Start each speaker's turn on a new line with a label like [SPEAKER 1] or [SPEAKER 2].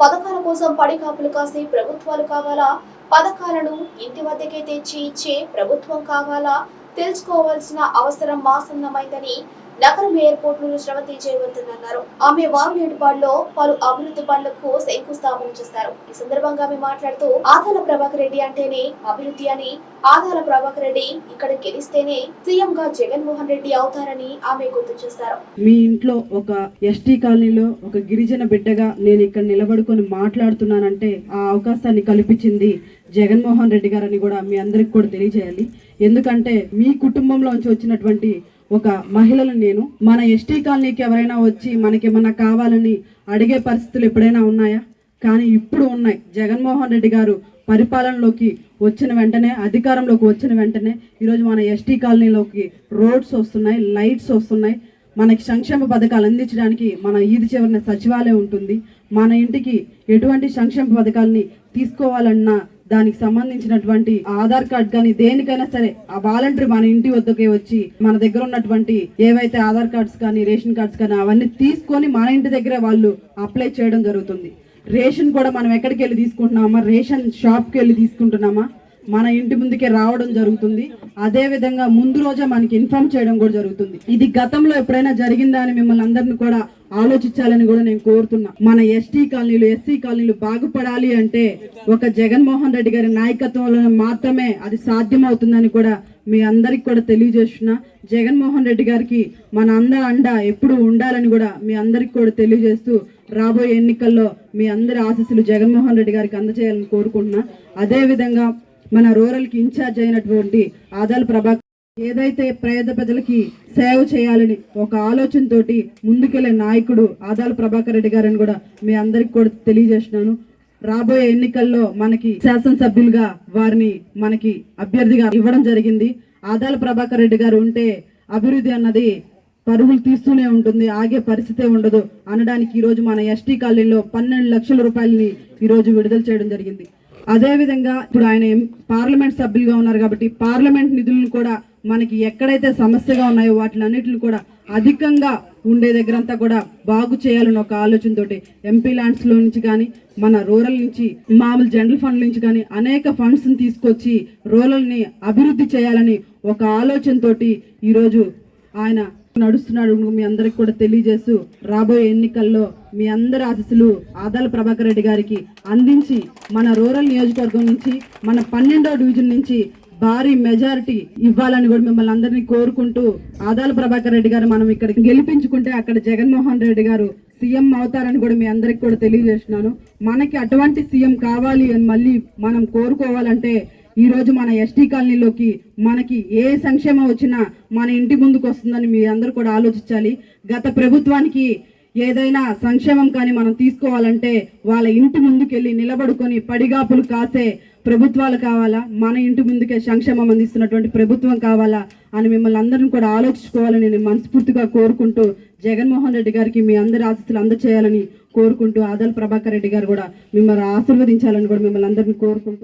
[SPEAKER 1] పథకాల కోసం పడికాపులు కాసే ప్రభుత్వాలు కావాలా? పథకాలను ఇంటి వద్దకే తెచ్చి ఇచ్చే ప్రభుత్వం కావాలా? తెలుసుకోవాల్సిన అవసరం మాసన్నమైందని నగరం ఎయిర్పోర్ట్ శ్రవతి జయవర్ధన్ అన్నారు ఆమె వాగులేటిపాడులో పలు అభివృద్ధి పనులకు శంకుస్థాపన చేస్తారు. ఈ సందర్భంగా ఆమె మాట్లాడుతూ ఆదాల ప్రభాకర్ రెడ్డి అంటేనే అభివృద్ధి అని ఆదాల ప్రభాకర్ రెడ్డి ఇక్కడ గెలిస్తేనే సీఎం గా జగన్మోహన్ రెడ్డి అవుతారని ఆమె గుర్తు చేస్తారు.
[SPEAKER 2] మీ ఇంట్లో ఒక ఎస్టీ కాలనీలో ఒక గిరిజన బిడ్డగా నేను ఇక్కడ నిలబడుకొని మాట్లాడుతున్నానంటే ఆ అవకాశాన్ని కల్పించింది జగన్మోహన్ రెడ్డి గారని కూడా మీ అందరికి కూడా తెలియజేయాలి. ఎందుకంటే మీ కుటుంబంలోంచి వచ్చినటువంటి ఒక మహిళలు నేను. మన ఎస్టీ కాలనీకి ఎవరైనా వచ్చి మనకేమన్నా కావాలని అడిగే పరిస్థితులు ఎప్పుడైనా ఉన్నాయా? కానీ ఇప్పుడు ఉన్నాయి. జగన్మోహన్ రెడ్డి గారు పరిపాలనలోకి వచ్చిన వెంటనే అధికారంలోకి వచ్చిన వెంటనే ఈరోజు మన ఎస్టీ కాలనీలోకి రోడ్స్ వస్తున్నాయి లైట్స్ వస్తున్నాయి. మనకి సంక్షేమ పథకాలు అందించడానికి మన ఈది చివరిన సచివాలయం ఉంటుంది. మన ఇంటికి ఎటువంటి సంక్షేమ పథకాలని తీసుకోవాలన్నా దానికి సంబంధించినటువంటి ఆధార్ కార్డ్ కానీ దేనికైనా సరే ఆ వాలంటరీ మన ఇంటి వద్దకే వచ్చి మన దగ్గర ఉన్నటువంటి ఏవైతే ఆధార్ కార్డ్స్ కానీ రేషన్ కార్డ్స్ కానీ అవన్నీ తీసుకొని మన ఇంటి దగ్గరే వాళ్ళు అప్లై చేయడం జరుగుతుంది. రేషన్ కూడా మనం ఎక్కడికి వెళ్ళి తీసుకుంటున్నామా? రేషన్ షాప్కి వెళ్ళి తీసుకుంటున్నామా? మన ఇంటి ముందుకే రావడం జరుగుతుంది. అదే విధంగా ముందు రోజే మనకి ఇన్ఫార్మ్ చేయడం కూడా జరుగుతుంది. ఇది గతంలో ఎప్పుడైనా జరిగిందా అని మిమ్మల్ని అందరిని కూడా ఆలోచించాలని కూడా నేను కోరుతున్నా. మన ఎస్టీ కాలనీలు ఎస్సీ కాలనీలు బాగుపడాలి అంటే ఒక జగన్మోహన్ రెడ్డి గారి నాయకత్వంలో మాత్రమే అది సాధ్యమవుతుందని కూడా మీ అందరికి కూడా తెలియజేస్తున్నా. జగన్మోహన్ రెడ్డి గారికి మన అందరి అండ ఎప్పుడు ఉండాలని కూడా మీ అందరికి కూడా తెలియజేస్తూ రాబోయే ఎన్నికల్లో మీ అందరి ఆశీస్సులు జగన్మోహన్ రెడ్డి గారికి అందజేయాలని కోరుకుంటున్నా. అదేవిధంగా మన రూరల్కి ఇన్ఛార్జ్ అయినటువంటి ఆదాల ప్రభాకర్ ఏదైతే పేద ప్రజలకి సేవ చేయాలని ఒక ఆలోచనతోటి ముందుకెళ్ళే నాయకుడు ఆదాల ప్రభాకర్ రెడ్డి గారని కూడా మీ అందరికి కూడా తెలియజేస్తున్నాను. రాబోయే ఎన్నికల్లో మనకి శాసనసభ్యులుగా వారిని మనకి అభ్యర్థిగా ఇవ్వడం జరిగింది. ఆదాల ప్రభాకర్ రెడ్డి గారు ఉంటే అభివృద్ధి అన్నది పరుగులు తీస్తూనే ఉంటుంది ఆగే పరిస్థితే ఉండదు అనడానికి ఈరోజు మన ఎస్టీ కాలనీలో పన్నెండు లక్షల రూపాయలని ఈరోజు విడుదల చేయడం జరిగింది. అదేవిధంగా ఇప్పుడు ఆయన పార్లమెంట్ సభ్యులుగా ఉన్నారు కాబట్టి పార్లమెంట్ నిధులను కూడా మనకి ఎక్కడైతే సమస్యగా ఉన్నాయో వాటిలన్నిటిని కూడా అధికంగా ఉండే దగ్గర అంతా కూడా బాగు చేయాలని ఒక ఆలోచనతోటి ఎంపీ ల్యాండ్స్లో నుంచి కానీ మన రూరల్ నుంచి మామూలు జనరల్ ఫండ్ నుంచి కానీ అనేక ఫండ్స్ని తీసుకొచ్చి రూరల్ని అభివృద్ధి చేయాలని ఒక ఆలోచనతోటి ఈరోజు ఆయన నడుస్తున్నాడు. మీ అందరికి కూడా తెలియజేస్తూ రాబోయే ఎన్నికల్లో మీ అందరి ఆశీస్సులు ఆదాల ప్రభాకర్ రెడ్డి గారికి అందించి మన రూరల్ నియోజకవర్గం నుంచి మన పన్నెండో డివిజన్ నుంచి భారీ మెజారిటీ ఇవ్వాలని కూడా మిమ్మల్ని అందరినీ కోరుకుంటూ ఆదాల ప్రభాకర్ రెడ్డి గారు మనం ఇక్కడ గెలిపించుకుంటే అక్కడ జగన్మోహన్ రెడ్డి గారు సీఎం అవుతారని కూడా మీ అందరికి కూడా తెలియజేస్తున్నాను. మనకి అటువంటి సీఎం కావాలి అని మళ్ళీ మనం కోరుకోవాలంటే ఈ రోజు మన ఎస్టీ కాలనీలోకి మనకి ఏ సంక్షేమం వచ్చినా మన ఇంటి ముందుకు వస్తుందని మీ అందరూ కూడా ఆలోచించాలి. గత ప్రభుత్వానికి ఏదైనా సంక్షేమం కానీ మనం తీసుకోవాలంటే వాళ్ళ ఇంటి ముందుకెళ్ళి నిలబడుకొని పడిగాపులు కాసే ప్రభుత్వాలు కావాలా? మన ఇంటి ముందుకే సంక్షేమం అందిస్తున్నటువంటి ప్రభుత్వం కావాలా? అని మిమ్మల్ని అందరిని కూడా ఆలోచించుకోవాలని నేను మనస్ఫూర్తిగా కోరుకుంటూ జగన్మోహన్ రెడ్డి గారికి మీ అందరి ఆశస్సులు అందచేయాలని కోరుకుంటూ ఆదల్ ప్రభాకర్ రెడ్డి గారు కూడా మిమ్మల్ని ఆశీర్వదించాలని కూడా మిమ్మల్ని అందరిని కోరుకుంటూ